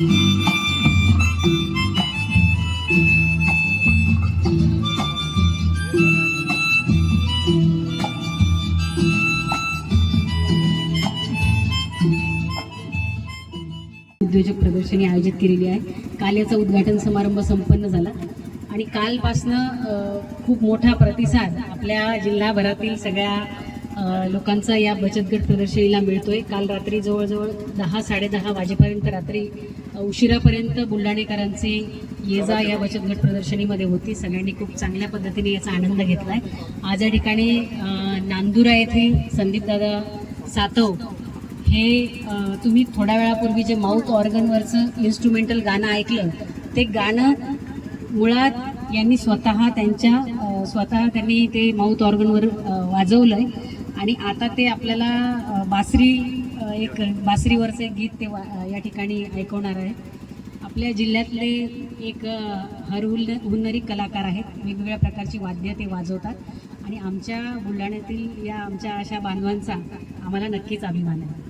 उद्योजक प्रदर्शनी आयोजित केलेली आहे. काल याचा उद्घाटन समारंभ संपन्न झाला. आणि कालपासनं खूप मोठा प्रतिसाद आपल्या जिल्हाभरातील सगळ्या लोकांचा या बचत गट प्रदर्शनीला मिळतो आहे काल रात्री जवळजवळ दहा साडेदहा वाजेपर्यंत रात्री उशिरापर्यंत बुलढाणेकरांचे ये जा या बचत गट प्रदर्शनीमध्ये होती. सगळ्यांनी खूप चांगल्या पद्धतीने याचा आनंद घेतला आहे आज या ठिकाणी नांदुरा येथे संदीपदादा सातव हे तुम्ही थोड्या वेळापूर्वी जे माऊथ ऑर्गनवरचं इन्स्ट्रुमेंटल गाणं ऐकलं ते गाणं मुळात यांनी स्वतः त्यांच्या स्वतः त्यांनी ते माउथ ऑर्गनवर वाजवलं आहे आणि आता ते आपल्याला बासरी एक बासरीवरचं एक गीत ते वा या ठिकाणी ऐकवणार आहे. आपल्या जिल्ह्यातले एक हरहुल हुन्नरी कलाकार आहेत. वेगवेगळ्या प्रकारची वाद्य ते वाजवतात. आणि आमच्या बुलढाण्यातील या आमच्या अशा बांधवांचा आम्हाला नक्कीच अभिमान आहे.